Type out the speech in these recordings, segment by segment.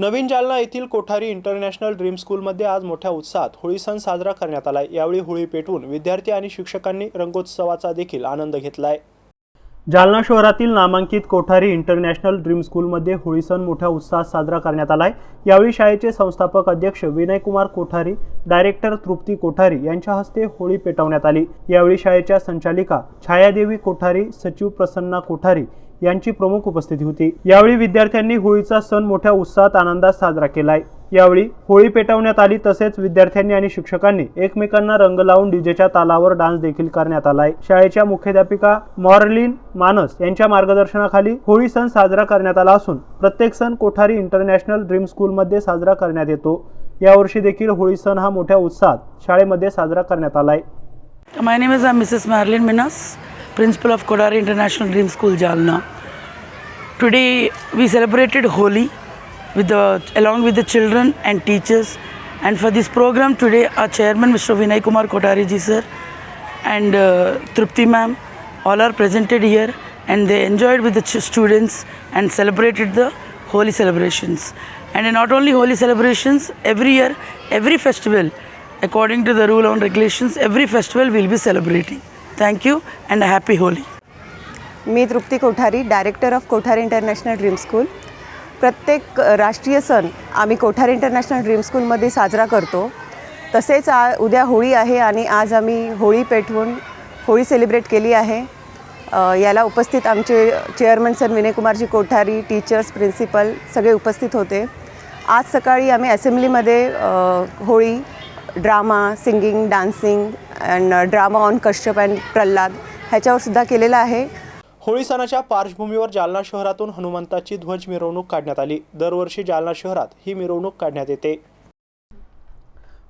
नवीन जालना येथील Kothari international dream स्कूलमध्ये आज मोठ्या उत्साहात होळी सण साजरा करण्यात आला यावेळी होळी पेटवून विद्यार्थी आणि शिक्षकांनी रंगोत्सवाचा देखील आनंद घेतलाय. जालना शहरातील नामांकित कोठारी इंटरनॅशनल ड्रीम स्कूलमध्ये होळी सण मोठ्या उत्साहात साजरा करण्यात आलाय. यावेळी शाळेचे संस्थापक अध्यक्ष विनयकुमार कोठारी डायरेक्टर तृप्ती कोठारी यांच्या हस्ते होळी पेटवण्यात आली. यावेळी शाळेच्या संचालिका छायादेवी कोठारी सचिव प्रसन्ना कोठारी यांची प्रमुख उपस्थिती होती. यावेळी विद्यार्थ्यांनी होळीचा सण मोठ्या उत्साहात आनंदात साजरा केलाय. यावेळी होळी पेटवण्यात आली तसेच विद्यार्थ्यांनी आणि शिक्षकांनी एकमेकांना रंग लावून डीजेच्या तालावर डान्स देखील करण्यात आलाय. शाळेच्या मुख्याध्यापिका मॉर्लिन मानस यांच्या मार्गदर्शनाखाली होळी सण साजरा करण्यात आला असून प्रत्येक सण कोठारी इंटरनॅशनल ड्रीम स्कूलमध्ये साजरा करण्यात येतो. यावर्षी देखील होळी सण हा मोठ्या उत्साहात शाळेमध्ये साजरा करण्यात आलाय. My name is Mrs Marlene Minas principal of Kodari International Dream School, Jalna. Today we celebrated Holi with the, along with the children and teachers. And for this program today, our chairman, Mr. Vinay Kumar Kodari ji sir, and uh, Trupti ma'am, all are presented here, and they enjoyed with the students and celebrated the Holi celebrations. And not only Holi celebrations, every year, every festival, according to the rule and regulations, every festival we'll be celebrating. Thank you and and a happy me Trupti Kothari director of Kothari international dream school प्रत्येक राष्ट्रीय सण आम्ही Kothari international dream स्कूलमध्ये साजरा करतो. तसेच आ उद्या होळी आहे आणि आज आम्ही होळी पेटवून होळी सेलिब्रेट केली आहे. याला उपस्थित आमचे chairman sir Vinaykumarji Kothari teachers principal सगळे उपस्थित होते. आज सकाळी आम्ही असेंब्लीमध्ये Holi drama singing dancing and drama on Kashyap and Prahlad ह्याच्यावर सुद्धा केलेलं आहे. होळी सणाच्या पार्श्वभूमीवर जालना शहरातून हनुमंताची ध्वज मिरवणूक काढण्यात आली. दरवर्षी जालना शहरात ही मिरवणूक काढण्यात येते.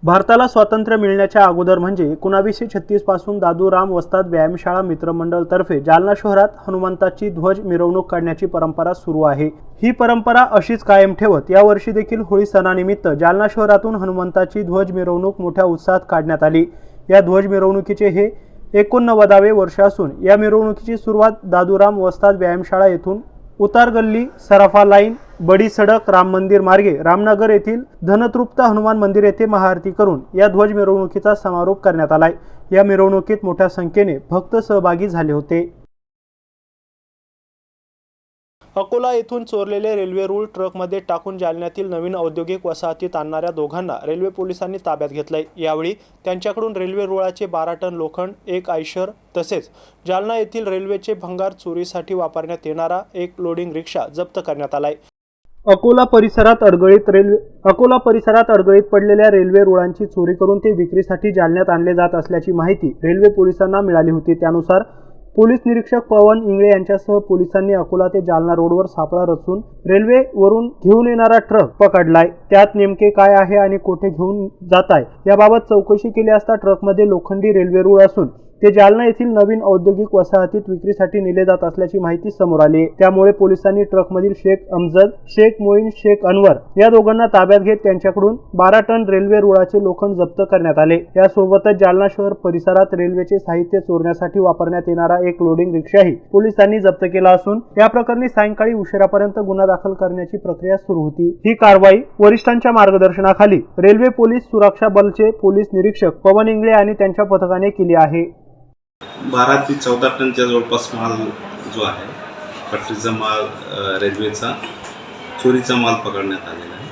भारताला स्वातंत्र्य मिळण्याच्या अगोदर म्हणजे एकोणावीसशे छत्तीसपासून दादू राम वस्ताद व्यायामशाळा मित्रमंडळ तर्फे जालना शहरात हनुमंताची ध्वज मिरवणूक काढण्याची परंपरा सुरू आहे. ही परंपरा अशीच कायम ठेवत या वर्षी देखील होळी सणानिमित्त जालना शहरातून हनुमंताची ध्वज मिरवणूक मोठ्या उत्साहात काढण्यात आली. या ध्वज मिरवणुकीचे हे एकोणनव्वदावे वर्ष असून या मिरवणुकीची सुरुवात दादूराम वस्ताद व्यायामशाळा येथून उतार गल्ली सराफा लाईन बडी सडक राम मंदिर मार्गे रामनगर येथील धनतृप्त हनुमान मंदिर येथे महाआरती करून या ध्वज मिरवणुकीचा समारोप करण्यात आलाय. या मिरवणुकीत मोठ्या संख्येने भक्त सहभागी झाले होते. अकोला येथून चोरलेले रेल्वे रूळ ट्रकमध्ये टाकून जालन्यातील नवीन औद्योगिक वसाहतीत आणणाऱ्या दोघांना रेल्वे पोलिसांनी ताब्यात घेतलंय. यावेळी त्यांच्याकडून रेल्वे रुळाचे बारा टन लोखंड एक आयशर तसेच जालना येथील रेल्वेचे भंगार चोरीसाठी वापरण्यात येणारा एक लोडिंग रिक्षा जप्त करण्यात आलाय. अकोला परिसरात अडगळीत रेल्वे अकोला परिसरात अडगळीत पडलेल्या रेल्वे रुळांची चोरी करून ते विक्रीसाठी जालन्यात आणले जात असल्याची माहिती रेल्वे पोलिसांना मिळाली होती. त्यानुसार पोलीस निरीक्षक पवन इंगळे यांच्यासह पोलिसांनी अकोला ते जालना रोडवर सापळा रचून रेल्वेवरून घेऊन येणारा ट्रक पकडलाय. त्यात नेमके काय आहे आणि कोठे घेऊन जात आहे याबाबत चौकशी केली असता ट्रकमध्ये लोखंडी रेल्वे रूळ असून ते जालना येथील नवीन औद्योगिक वसाहतीत विक्रीसाठी नेले जात असल्याची माहिती समोर आली. त्यामुळे पोलिसांनी ट्रकमधील शेख अमजद शेख मोईन शेख अनवर या दोघांना ताब्यात घेत त्यांच्याकडून बारा टन रेल्वे रुळाचे लोखंड जप्त करण्यात आले. यासोबतच जालना शहर परिसरात रेल्वेचे साहित्य चोरण्यासाठी वापरण्यात येणारा एक लोडिंग रिक्षाही पोलिसांनी जप्त केला असून या प्रकरणी सायंकाळी उशिरापर्यंत गुन्हा दाखल करण्याची प्रक्रिया सुरू होती. ही कारवाई वरिष्ठांच्या मार्गदर्शनाखाली रेल्वे पोलीस सुरक्षा बलचे पोलीस निरीक्षक पवन इंगळे आणि त्यांच्या पथकाने केली आहे. बारा ते चौदा टनच्या जवळपास माल जो आहे पटरीचा माल रेल्वेचा चोरीचा माल पकडण्यात आलेला आहे.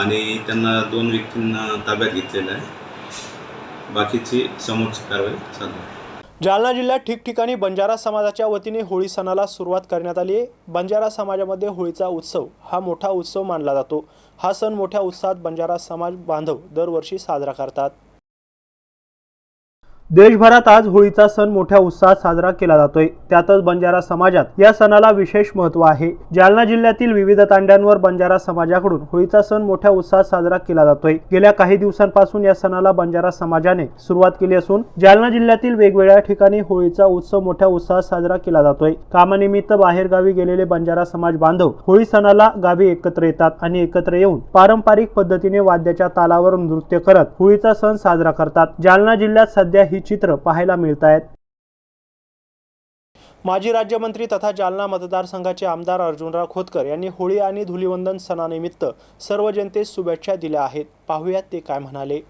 आणि त्यांना दोन व्यक्तींना ताब्यात घेतलेलं आहे. बाकीची समोरची कारवाई चालू आहे. जालना जिल्ह्यात ठिकठिकाणी बंजारा समाजाच्या वतीने होळी सणाला सुरुवात करण्यात आली आहे. बंजारा समाजामध्ये होळीचा उत्सव हा मोठा उत्सव मानला जातो. हा सण मोठ्या उत्साहात बंजारा समाज बांधव दरवर्षी साजरा करतात. देशभरात आज होळीचा सण मोठ्या उत्साहात साजरा केला जातोय. त्यातच बंजारा समाजात या सणाला विशेष महत्त्व आहे. जालना जिल्ह्यातील विविध तांड्यांवर बंजारा समाजाकडून होळीचा सण मोठ्या उत्साहात साजरा केला जातोय. गेल्या काही दिवसांपासून या सणाला बंजारा समाजाने सुरुवात केली असून जालना जिल्ह्यातील वेगवेगळ्या ठिकाणी होळीचा उत्सव मोठ्या उत्साहात साजरा केला जातोय. कामानिमित्त बाहेरगावी गेलेले बंजारा समाज बांधव होळी सणाला गावी एकत्र येतात आणि एकत्र येऊन पारंपरिक पद्धतीने वाद्याच्या तालावर नृत्य करत होळीचा सण साजरा करतात. जालना जिल्ह्यात सध्या ही चित्र पाहायला मिळत आहेत माजी राज्यमंत्री तथा जालना मतदारसंघाचे आमदार अर्जुनराव खोतकर यांनी होळी आणि धुलिवंदन सणानिमित्त सर्व जनतेस शुभेच्छा दिल्या आहेत. पाहूयात ते काय म्हणाले.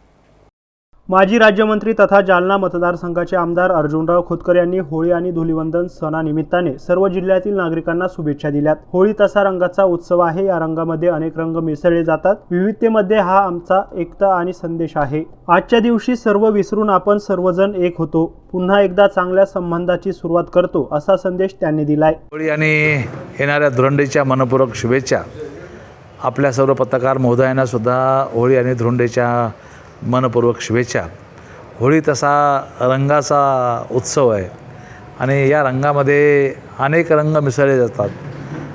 माजी राज्यमंत्री तथा जालना मतदारसंघाचे आमदार अर्जुनराव खोतकर यांनी होळी आणि धुलिवंदन सणानिमित्ताने सर्व जिल्ह्यातील नागरिकांना शुभेच्छा दिल्यात. होळी तसा रंगाचा उत्सव आहे. या रंगामध्ये अनेक रंग मिसळले जातात. विविधतेमध्ये हा आमचा एकता आणि संदेश आहे. आजच्या दिवशी सर्व विसरून आपण सर्वजण एक होतो. पुन्हा एकदा चांगल्या संबंधाची सुरुवात करतो असा संदेश त्यांनी दिलाय. होळी आणि येणाऱ्या धुरंडीच्या मनपूर्वक शुभेच्छा. आपल्या सर्व पत्रकार महोदयांना सुद्धा होळी आणि धुरंडीच्या मनपूर्वक शुभेच्छा. होळी तसा रंगाचा उत्सव आहे. आणि या रंगामध्ये अनेक रंग मिसळले जातात.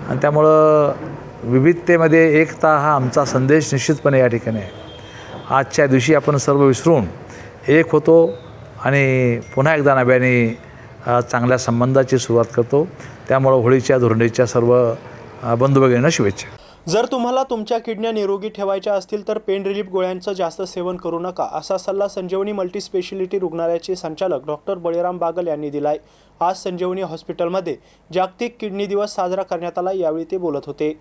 आणि त्यामुळं विविधतेमध्ये एकता हा आमचा संदेश निश्चितपणे या ठिकाणी आहे. आजच्या दिवशी आपण सर्व विसरून एक होतो आणि पुन्हा एकदा नव्याने चांगल्या संबंधाची सुरुवात करतो. त्यामुळं होळीच्या धोरणीच्या सर्व अ, बंधू शुभेच्छा. जर तुम्हाला तुमच्या किडन्या निरोगी ठेवायच्या असतील तर पेन रिलीफ गोळ्यांचं जास्त सेवन करू नका असा सल्ला संजीवनी मल्टीस्पेशालिटी रुग्णालयाचे संचालक डॉक्टर बळीराम बागल यांनी दिलाय. आज संजीवनी हॉस्पिटलमध्ये जागतिक किडनी दिवस साजरा करण्यात आला यावेळी ते बोलत होते.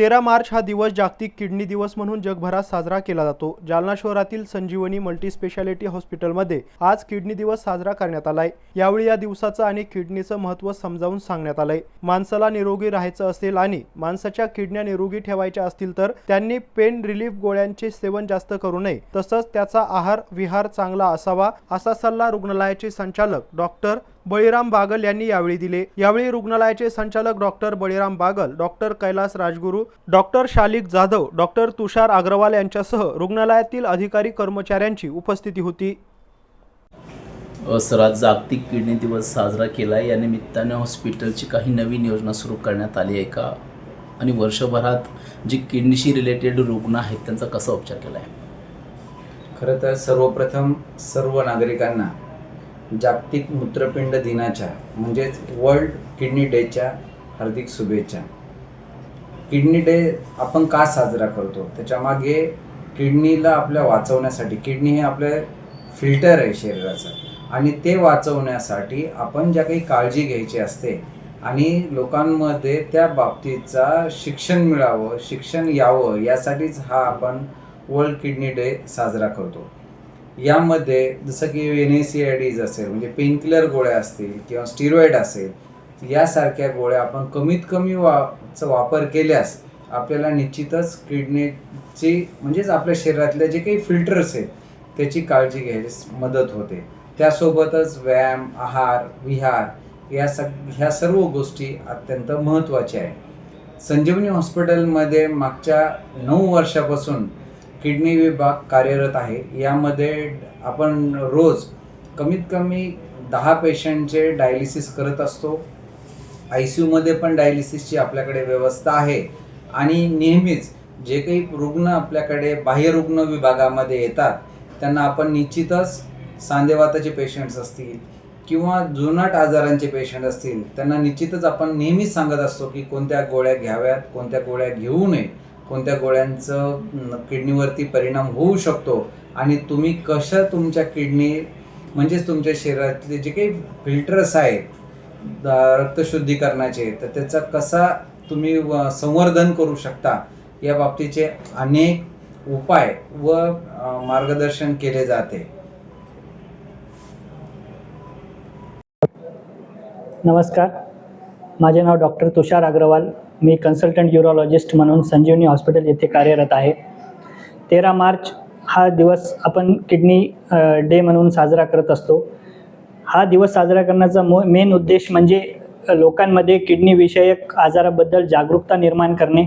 तेरा मार्च हा दिवस जागतिक किडनी दिवस म्हणून जगभरात साजरा केला जातो. जालना शहरातील संजीवनी मल्टीस्पेशालिटी हॉस्पिटलमध्ये आज किडनी दिवस साजरा करण्यात आलाय. यावेळी या दिवसाचं आणि किडनीचं महत्त्व समजावून सांगण्यात आलंय. माणसाला निरोगी राहायचं असेल आणि माणसाच्या किडन्या निरोगी ठेवायच्या असतील तर त्यांनी पेन रिलीफ गोळ्यांचे सेवन जास्त करू नये. तसंच त्याचा आहार विहार चांगला असावा असा सल्ला रुग्णालयाचे संचालक डॉक्टर बळीराम बागल यांनी यावेळी दिले. यावेळी रुग्णालयाचे संचालक doctor Baliram Bagal doctor Kailas Rajguru doctor Shalik Jadhav doctor Tushar Agrawal यांच्यासह रुग्णालयातील अधिकारी कर्मचाऱ्यांची उपस्थिती होती. सर आज जागतिक किडनी दिवस साजरा केला आहे या निमित्ताने हॉस्पिटलची काही नवीन योजना सुरू करण्यात आली आहे का? आणि वर्षभरात जी किडनीशी रिलेटेड रुग्ण आहेत त्यांचा कसा उपचार केला आहे खरं तर सर्वप्रथम सर्व नागरिकांना जागतिक मूत्रपिंड दिनाच्या म्हणजेच वर्ल्ड किडनी डेच्या हार्दिक शुभेच्छा. किडनी डे आपण का साजरा करतो? त्याच्यामागे किडनीला आपल्या वाचवण्यासाठी किडनी हे आपलं फिल्टर आहे शरीराचं. आणि ते वाचवण्यासाठी आपण ज्या काही काळजी घ्यायची असते आणि लोकांमध्ये त्या बाबतीचा शिक्षण मिळावं शिक्षण यावं यासाठीच हा आपण वर्ल्ड किडनी डे साजरा करतो. यामध्ये जसं की N A C I Ds असेल म्हणजे पेनकिलर गोळ्या असतील किंवा स्टिरॉइड असेल यासारख्या गोळ्या आपण कमीत कमी वा चा वापर केल्यास आपल्याला निश्चितच किडनीची म्हणजेच आपल्या शरीरातले जे काही फिल्टर्स आहेत त्याची काळजी घ्यायस मदत होते. त्यासोबतच व्यायाम आहार विहार या सग ह्या सर्व गोष्टी अत्यंत महत्त्वाच्या आहे संजीवनी हॉस्पिटलमध्ये मागच्या नऊ वर्षापासून किडनी विभाग कार्यरत आहे. यामध्ये आपण रोज कमीत कमी दहा पेशंटचे डायलिसिस करत असतो. आय सी यूमध्ये पण डायलिसिसची आपल्याकडे व्यवस्था आहे. आणि नेहमीच जे काही रुग्ण आपल्याकडे बाह्य रुग्ण विभागामध्ये येतात त्यांना आपण निश्चितच सांधेवाताचे पेशंट्स असतील किंवा जुनाट आजारांचे पेशंट असतील त्यांना निश्चितच आपण नेहमीच सांगत असतो की कोणत्या गोळ्या घ्याव्यात कोणत्या गोळ्या घेऊ नये. कोणत्या गोळ्यांचं किडनीवरती परिणाम होऊ शकतो आणि तुम्ही कसं तुमच्या किडनी म्हणजेच तुमच्या शरीरातले जे काही फिल्टर्स आहेत रक्तशुद्धीकरणाचे तर त्याचा कसा तुम्ही व- संवर्धन करू शकता या बाबतीचे अनेक उपाय व मार्गदर्शन केले जाते. नमस्कार. माझे नाव डॉक्टर तुषार अग्रवाल. मी कन्सल्टंट युरोलॉजिस्ट म्हणून संजीवनी हॉस्पिटल येथे कार्यरत आहे. तेरा मार्च हा दिवस आपण किडनी डे म्हणून साजरा करत असतो. हा दिवस साजरा करण्याचा मो मेन उद्देश म्हणजे लोकांमध्ये किडनीविषयक आजाराबद्दल जागरूकता निर्माण करणे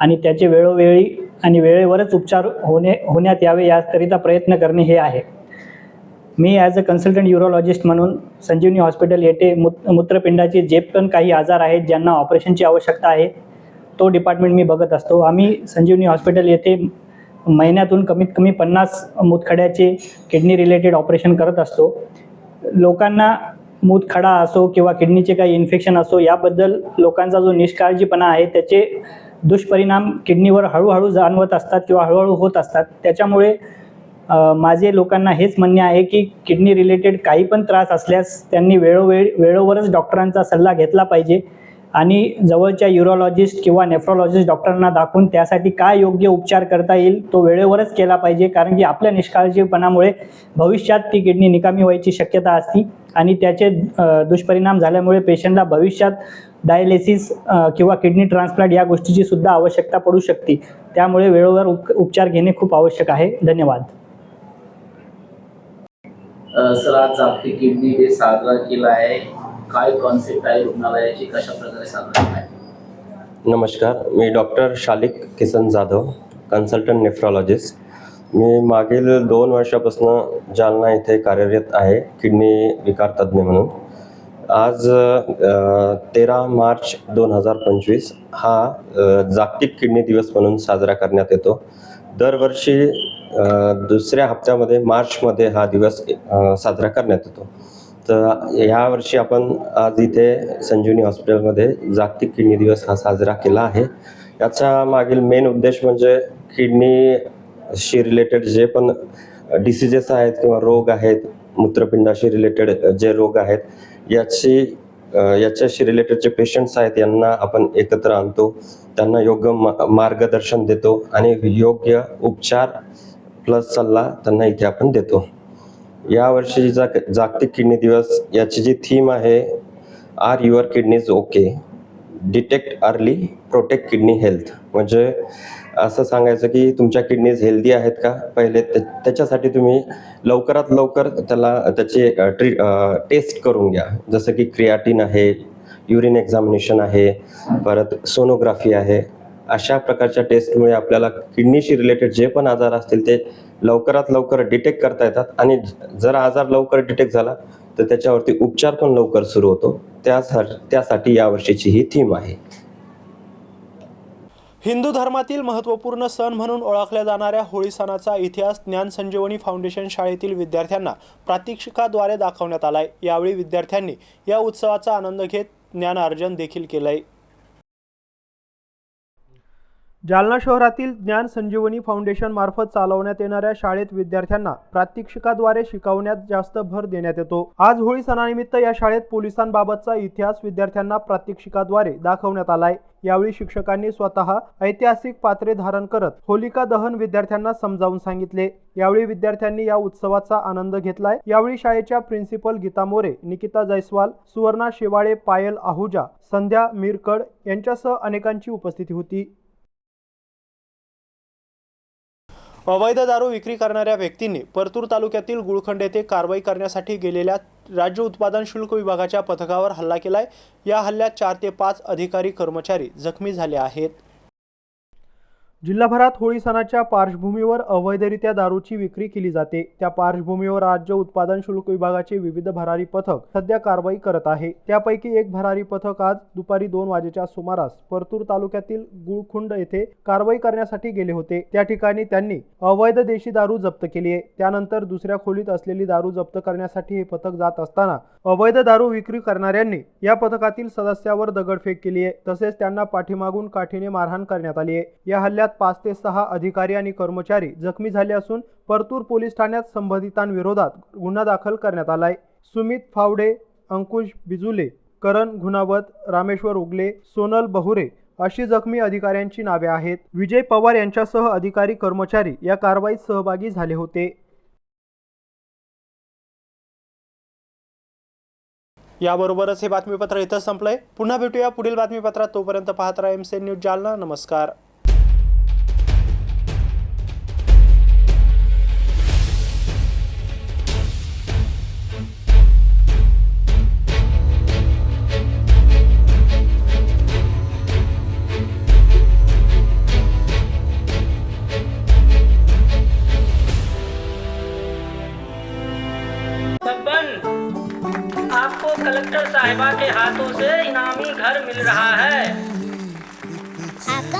आणि त्याचे वेळोवेळी आणि वेळेवरच उपचार होणे होण्यात यावे याकरिता प्रयत्न करणे हे आहे. मी ॲज अ कन्सल्टंट युरोलॉजिस्ट म्हणून संजीवनी हॉस्पिटल येथे मूत मूत्रपिंडाचे जे पण काही आजार आहेत ज्यांना ऑपरेशनची आवश्यकता आहे तो डिपार्टमेंट मी बघत असतो. आम्ही संजीवनी हॉस्पिटल येथे महिन्यातून कमीत कमी पन्नास मूतखड्याचे किडनी रिलेटेड ऑपरेशन करत असतो. लोकांना मूतखडा असो किंवा किडनीचे काही इन्फेक्शन असो याबद्दल लोकांचा जो निष्काळजीपणा आहे त्याचे दुष्परिणाम किडनीवर हळूहळू जाणवत असतात किंवा हळूहळू होत असतात. त्याच्यामुळे माझे लोकांना हेच म्हणणे आहे की किडनी रिलेटेड काही पण त्रास असल्यास त्यांनी वेळोवेळी वेळोवरच डॉक्टरांचा सल्ला घेतला पाहिजे. आणि जवळच्या युरोलॉजिस्ट किंवा नेफ्रोलॉजिस्ट डॉक्टरांना दाखवून त्यासाठी काय योग्य उपचार करता येईल तो वेळेवरच केला पाहिजे. कारण की आपल्या निष्काळजीपणामुळे भविष्यात ती किडनी निकामी व्हायची शक्यता असती. आणि त्याचे दुष्परिणाम झाल्यामुळे पेशंटला भविष्यात डायलिसिस किंवा किडनी ट्रान्सप्लांट या गोष्टीची सुद्धा आवश्यकता पडू शकते. त्यामुळे वेळेवर उप उपचार घेणे खूप आवश्यक आहे. धन्यवाद. सर आज जागतिक किडनी डे साजरा केला आहे. काय कॉन्सेप्ट आहे रुग्णालयाची? कशा प्रकारे साजरा केला आहे? नमस्कार मी doctor Shalik Kisan Jadhav consultant nephrologist मी मागील दोन वर्षापासून जालना इथे कार्यरत आहे किडनी विकार तज्ज्ञ म्हणून. आज तेरा मार्च दोन हजार पंचवीस हा जागतिक किडनी दिवस म्हणून साजरा करण्यात येतो. दरवर्षी दुसऱ्या हप्त्यामध्ये मार्चमध्ये हा दिवस साजरा करण्यात येतो. तर यावर्षी आपण आज इथे संजीवनी हॉस्पिटलमध्ये जागतिक किडनी दिवस हा साजरा केला आहे. याचा मागील मेन उद्देश म्हणजे किडनीशी रिलेटेड जे पण डिसिजेस आहेत किंवा रोग आहेत मूत्रपिंडाशी रिलेटेड जे रोग आहेत याची याच्याशी रिलेटेड जे पेशंट्स आहेत यांना आपण एकत्र आणतो. त्यांना योग्य मा- मार्गदर्शन देतो आणि योग्य उपचार प्लस सल्ला त्यांना इथे आपण देतो. या यावर्षी जा जागतिक किडनी दिवस याची जी थीम आहे are your kidneys okay? Detect early protect kidney health. म्हणजे असं सांगायचं की तुमच्या किडनीज हेल्दी आहेत का? पहिले त्याच्यासाठी तुम्ही लवकरात लवकर त्याला त्याची ट्री टेस्ट करून घ्या. जसं की क्रियाटिन आहे युरिन एक्झामिनेशन आहे परत सोनोग्राफी आहे. अशा प्रकारच्या टेस्टमुळे आपल्याला किडनीशी रिलेटेड जे पण आजार असतील ते लवकरात लवकर डिटेक्ट करता येतात. आणि जर आजार लवकर डिटेक्ट झाला तर त्याच्यावरती उपचार पण लवकर सुरू होतो. त्यासाठी त्यासाठी यावर्षीची ही थीम आहे. हिंदू धर्मातील महत्त्वपूर्ण सण म्हणून ओळखल्या जाणाऱ्या होळी सणाचा इतिहास ज्ञान संजीवनी फाउंडेशन शाळेतील विद्यार्थ्यांना प्रात्यक्षिकाद्वारे दाखवण्यात आलाय. यावेळी विद्यार्थ्यांनी या उत्सवाचा आनंद घेत ज्ञानार्जन देखील केलंय. जालना शहरातील ज्ञान संजीवनी फाउंडेशन मार्फत चालवण्यात येणाऱ्या शाळेत विद्यार्थ्यांना प्रात्यक्षिकाद्वारे शिकवण्यात जास्त भर देण्यात येतो. आज होळी सणानिमित्त या शाळेत पोलिसांबाबतचा इतिहास विद्यार्थ्यांना प्रात्यक्षिकाद्वारे दाखवण्यात आलाय. यावेळी शिक्षकांनी स्वतः ऐतिहासिक पात्रे धारण करत होलिका दहन विद्यार्थ्यांना समजावून सांगितले. यावेळी विद्यार्थ्यांनी या उत्सवाचा आनंद घेतलाय. यावेळी शाळेच्या प्रिन्सिपल गीता मोरे निकिता जयस्वाल सुवर्णा शेवाळे पायल आहुजा संध्या मिरकड यांच्यासह अनेकांची उपस्थिती होती. अवैध दारू विक्री करणाऱ्या व्यक्तींनी परतूर तालुक्यातील गुळखंड येथे कारवाई करण्यासाठी गेलेल्या राज्य उत्पादन शुल्क विभागाच्या पथकावर हल्ला केलाय. या हल्ल्यात चार ते पाच अधिकारी कर्मचारी जखमी झाले आहेत. जिल्हाभरात होळी सणाच्या पार्श्वभूमीवर अवैधरित्या दारूची विक्री केली जाते. त्या पार्श्वभूमीवर राज्य उत्पादन शुल्क विभागाचे विविध भरारी पथक सध्या कारवाई करत आहे. त्यापैकी एक भरारी पथक आज दुपारी दोन वाजेच्या सुमारास परतूर तालुक्यातील गुळखुंड येथे कारवाई करण्यासाठी गेले होते. त्या ठिकाणी त्यांनी अवैध देशी दारू जप्त केली आहे. त्यानंतर दुसऱ्या खोलीत असलेली दारू जप्त करण्यासाठी हे पथक जात असताना अवैध दारू विक्री करणाऱ्यांनी या पथकातील सदस्यावर दगडफेक केली आहे. तसेच त्यांना पाठीमागून काठीने मारहाण करण्यात आली आहे. या हल्ल्यात पाच ते सहा अधिकारी आणि कर्मचारी जखमी झाले असून परतूर पोलीस ठाण्यात संबंधितांविरोधात गुन्हा दाखल करण्यात आलाय. सुमित फावडे अंकुश बिजुले करण गुणावत रामेश्वर उगले सोनल बहुरे अशी जखमी अधिकाऱ्यांची नावे आहेत. विजय पवार यांच्यासह अधिकारी कर्मचारी या कारवाईत सहभागी झाले होते. याबरोबरच हे बातमीपत्र इथं संपलंय. पुन्हा भेटूया पुढील बातमीपत्रात. तोपर्यंत पाहत राहा एम सी न्यूज जालना. नमस्कार.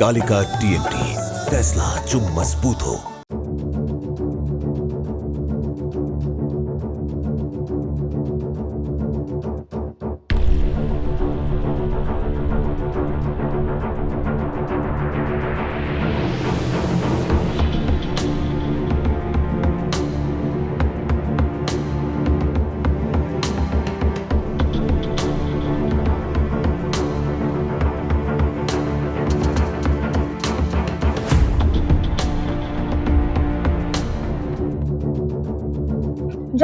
कालिका टीएमटी फैसला जो मजबूत हो।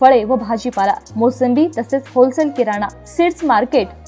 फळे व भाजीपाला मोसंबी तसेच होलसेल किराणा सीड्स मार्केट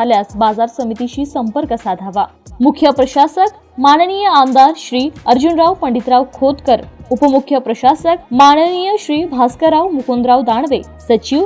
झाल्यास बाजार समितीशी संपर्क साधावा. मुख्य प्रशासक माननीय आमदार श्री अर्जुनराव पंडितराव खोतकर उपमुख्य प्रशासक माननीय श्री भास्करराव मुकुंदराव दानवे सचिव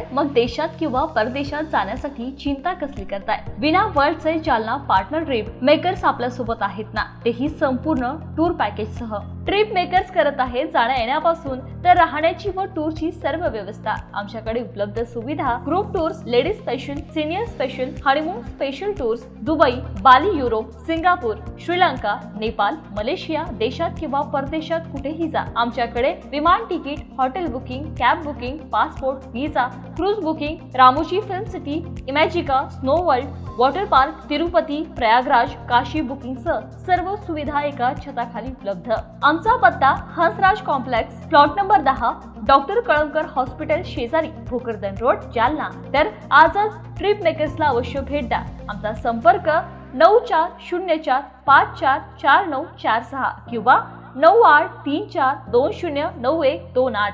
आहे मग देशात किंवा परदेशात जाण्यासाठी चिंता कसली करताय? विना वर्ल्डचे जालना पार्टनर ट्रिप मेकर्स आपल्यासोबत आहेत ना? तेही संपूर्ण टूर पॅकेज सह. ट्रिप मेकर्स करत आहे जाण्या येण्यापासून तर राहण्याची व टूरची सर्व व्यवस्था. आमच्याकडे उपलब्ध सुविधा group tours ladies special senior special honeymoon special tours Dubai Bali Europe Singapore Sri Lanka Nepal Malaysia देशात किंवा परदेशात कुठेही जा. आमच्याकडे विमान ticket hotel booking cab booking passport visa cruise booking Ramoji film city Imagica snow world water park Tirupati Prayagraj Kashi booking सह सर्व सुविधा एका छताखाली उपलब्ध. आमचा पत्ता हंसराज कॉम्प्लेक्स प्लॉट नंबर दहा डॉक्टर कळमकर हॉस्पिटल शेजारी भोकरदन रोड जालना. तर आजच ट्रिप मेकर्सला अवश्य भेट द्या. आमचा संपर्क नऊ चार शून्य चार पाच चार चार नऊ चार सहा किंवा नऊ आठ तीन चार दोन शून्य नऊ एक दोन आठ.